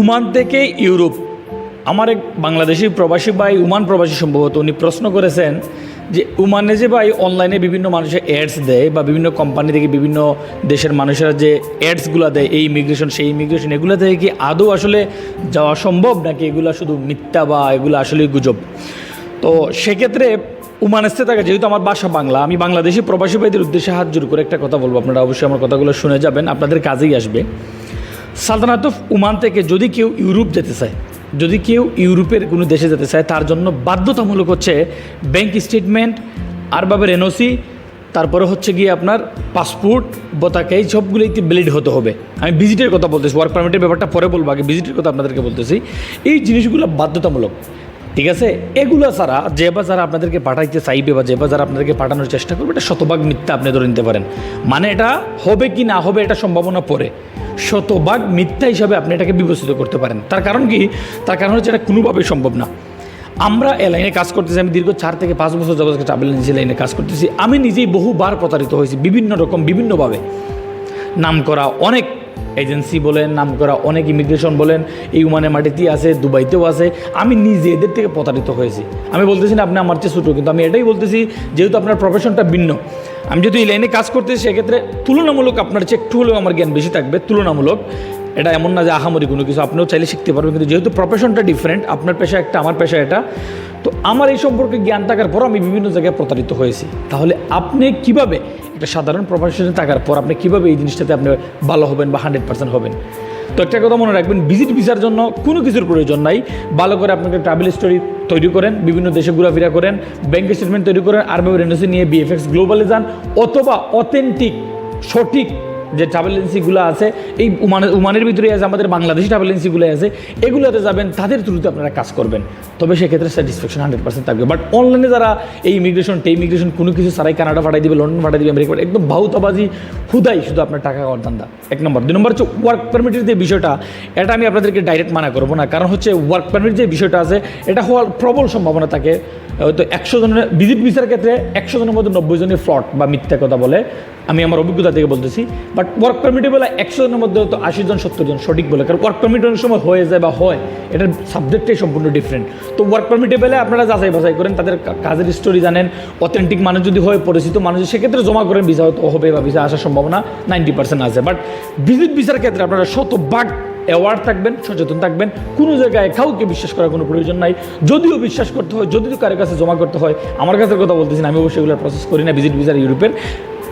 উমান থেকে ইউরোপ। আমার এক বাংলাদেশি প্রবাসী ভাই, উমান প্রবাসী সম্ভবত, উনি প্রশ্ন করেছেন যে উমানে যে ভাই অনলাইনে বিভিন্ন মানুষের অ্যাডস দেয় বা বিভিন্ন কোম্পানি থেকে বিভিন্ন দেশের মানুষেরা যে অ্যাডসগুলো দেয়, এই ইমিগ্রেশন সেই ইমিগ্রেশন এগুলো থেকে কি আদৌ আসলে যাওয়া সম্ভব নাকি এগুলো শুধু মিথ্যা বা এগুলো আসলে গুজব? তো সেক্ষেত্রে উমানেস্তে থাকে যেহেতু আমার বাসা বাংলা, আমি বাংলাদেশি প্রবাসী ভাইদের উদ্দেশ্যে হাত জোর করে একটা কথা বলব। আপনারা অবশ্যই আমার কথাগুলো শুনে যাবেন, আপনাদের কাজেই আসবে। সালতানাত উমান থেকে যদি কেউ ইউরোপ যেতে চায়, যদি কেউ ইউরোপের কোনো দেশে যেতে চায়, তার জন্য বাধ্যতামূলক হচ্ছে ব্যাংক স্টেটমেন্ট আর বাবের এনওসি তারপরে হচ্ছে গিয়ে আপনার পাসপোর্ট বতাকে, এই সবগুলো একটি ব্লিড হতে হবে। আমি ভিজিটের কথা বলতেছি ওয়ার্ক পারমিটের ব্যাপারটা পরে বলব, আগে ভিজিটের কথা আপনাদেরকে বলতেছি। এই জিনিসগুলো বাধ্যতামূলক। ঠিক আছে? এগুলো ছাড়া যে বা যারা আপনাদেরকে পাঠাইতে চাইবে বা যে বা যারা আপনাদেরকে পাঠানোর চেষ্টা করবে, এটা শতভাগ মিথ্যা আপনি ধরে নিতে পারেন। মানে এটা হবে কি না হবে, এটা সম্ভাবনা পরে শতভাগ মিথ্যা হিসাবে আপনি এটাকে বিবেচিত করতে পারেন। তার কারণ কি? তার কারণ হচ্ছে এটা কোনোভাবেই সম্ভব না। আমরা এ লাইনে কাজ করতেছি, আমি দীর্ঘ চার থেকে পাঁচ বছর যাবত ট্রাভেল এজেন্সি লাইনে কাজ করতেছি। আমি নিজেই বহুবার প্রতারিত হয়েছি বিভিন্ন রকম, বিভিন্নভাবে। নাম করা অনেক এজেন্সি বলেন নাম করা অনেক ইমিগ্রেশন বলেন, এই উমানের মাটিতে আছে, দুবাইতেও আছে। আমি নিজে এদের থেকে প্রতারিত হয়েছি। আমি বলতেছি না, আপনি আমার চেয়ে ছোটো কিন্তু আমি এটাই বলতেছি, যেহেতু আপনার প্রফেশনটা ভিন্ন। আমি যদি এই লাইনে কাজ করতেছি, সেক্ষেত্রে তুলনামূলক আপনার চেয়ে একটু হলেও আমার জ্ঞান বেশি থাকবে, তুলনামূলক। এটা এমন না যে আহামরি কোনো কিছু আপনিও চাইলে শিখতে পারবেন। কিন্তু যেহেতু প্রফেশনটা ডিফারেন্ট আপনার পেশা একটা, আমার পেশা এটা, তো আমার এই সম্পর্কে জ্ঞান থাকার পর আমি বিভিন্ন জায়গায় প্রতারিত হয়েছি। তাহলে আপনি কীভাবে একটা সাধারণ প্রফেশনে থাকার পর আপনি কীভাবে এই জিনিসটাতে আপনি ভালো হবেন বা হান্ড্রেড পার্সেন্ট হবেন? তো একটা কথা মনে রাখবেন ভিজিট ভিসার জন্য কোনো কিছুর প্রয়োজন নাই। ভালো করে আপনাকে ট্রাভেল স্টোরি তৈরি করেন, বিভিন্ন দেশে ঘোরাফেরা করেন ব্যাংক স্টেটমেন্ট তৈরি করেন আর রেনোসি নিয়ে বিএফএক্স গ্লোবালে যান, অথবা অথেন্টিক সঠিক যে ট্রাভেল এজেন্সিগুলো আছে, এই উমানের উমানের ভিতরে আছে, আমাদের বাংলাদেশি ট্রাভেল এজেন্সিগুলো আছে, এগুলোতে যাবেন, তাদের থ্রুতে আপনারা কাজ করবেন। তবে সেক্ষেত্রে স্যাটিসফ্যাকশন হান্ড্রেড পার্সেন্ট থাকবে। বাট অনলাইনে যারা এই ইমিগ্রেশন টে ইমিগ্রেশন কোনো কিছু সারাই কানাডা পাঠাই দিবে, লন্ডন পাঠাই দিবে, আমেরিকা একদম বাহুতাবাজি হুদাই শুধু আপনার টাকা খাওয়ার ধান্দা। এক নম্বর। দুই নম্বর হচ্ছে ওয়ার্ক পারমিটের যে বিষয়টা, এটা আমি আপনাদেরকে ডাইরেক্ট মানা করব না। কারণ হচ্ছে ওয়ার্ক পারমিট যে বিষয়টা আছে, এটা হওয়ার প্রবল সম্ভাবনা থাকে। হয়তো একশো জনের ভিজিট ভিসার ক্ষেত্রে একশো জনের মধ্যে নব্বই জনের ফ্লট বা মিথ্যা কথা বলে। আমি আমার অভিজ্ঞতা থেকে বলতেছি বাট ওয়ার্ক পারমিটে বলে একশো জনের মধ্যে তো আশি জন, সত্তর জন সঠিক বলে। কারণ ওয়ার্ক পারমিট অনেক সময় হয়ে যায় বা হয়, এটার সাবজেক্টটাই সম্পূর্ণ ডিফারেন্ট তো ওয়ার্ক পারমিটে পেলে আপনারা যাচাই বাছাই করেন, তাদের কাজের স্টোরি জানেন অথেন্টিক মানুষ যদি হয়, পরিচিত মানুষ, সেক্ষেত্রে জমা করেন ভিসা হয়তো হবে বা ভিসা আসার সম্ভাবনা নাইনটি পার্সেন্ট আছে। বাট ভিজিট ভিসার ক্ষেত্রে আপনারা শতভাগ অ্যাওয়ার্ড থাকবেন, সচেতন থাকবেন, কোনো জায়গায় কাউকে বিশ্বাস করার কোনো প্রয়োজন নাই। যদিও বিশ্বাস করতে হয়, যদিও কারও কাছে জমা করতে হয়, আমার কাছে কথা বলতেছি আমি অবশ্যই এগুলো প্রসেস করি না ভিজিট ভিসার ইউরোপের।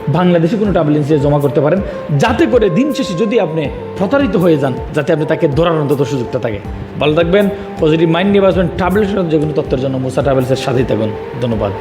বাংলাদেশে কোনো ট্রাভেল এজেন্সি জমা করতে পারেন। যাতে করে দিন শেষে যদি আপনি প্রতারিত হয়ে যান, যাতে আপনি তাকে ধরার অন্তত সুযোগটা থাকে। ভালো থাকবেন পজিটিভ মাইন্ড নিয়ে বাসবেন ট্রাভেল যে কোনো তথ্যের জন্য মুসা ট্রাভেলসের সাথেই থাকুন। ধন্যবাদ।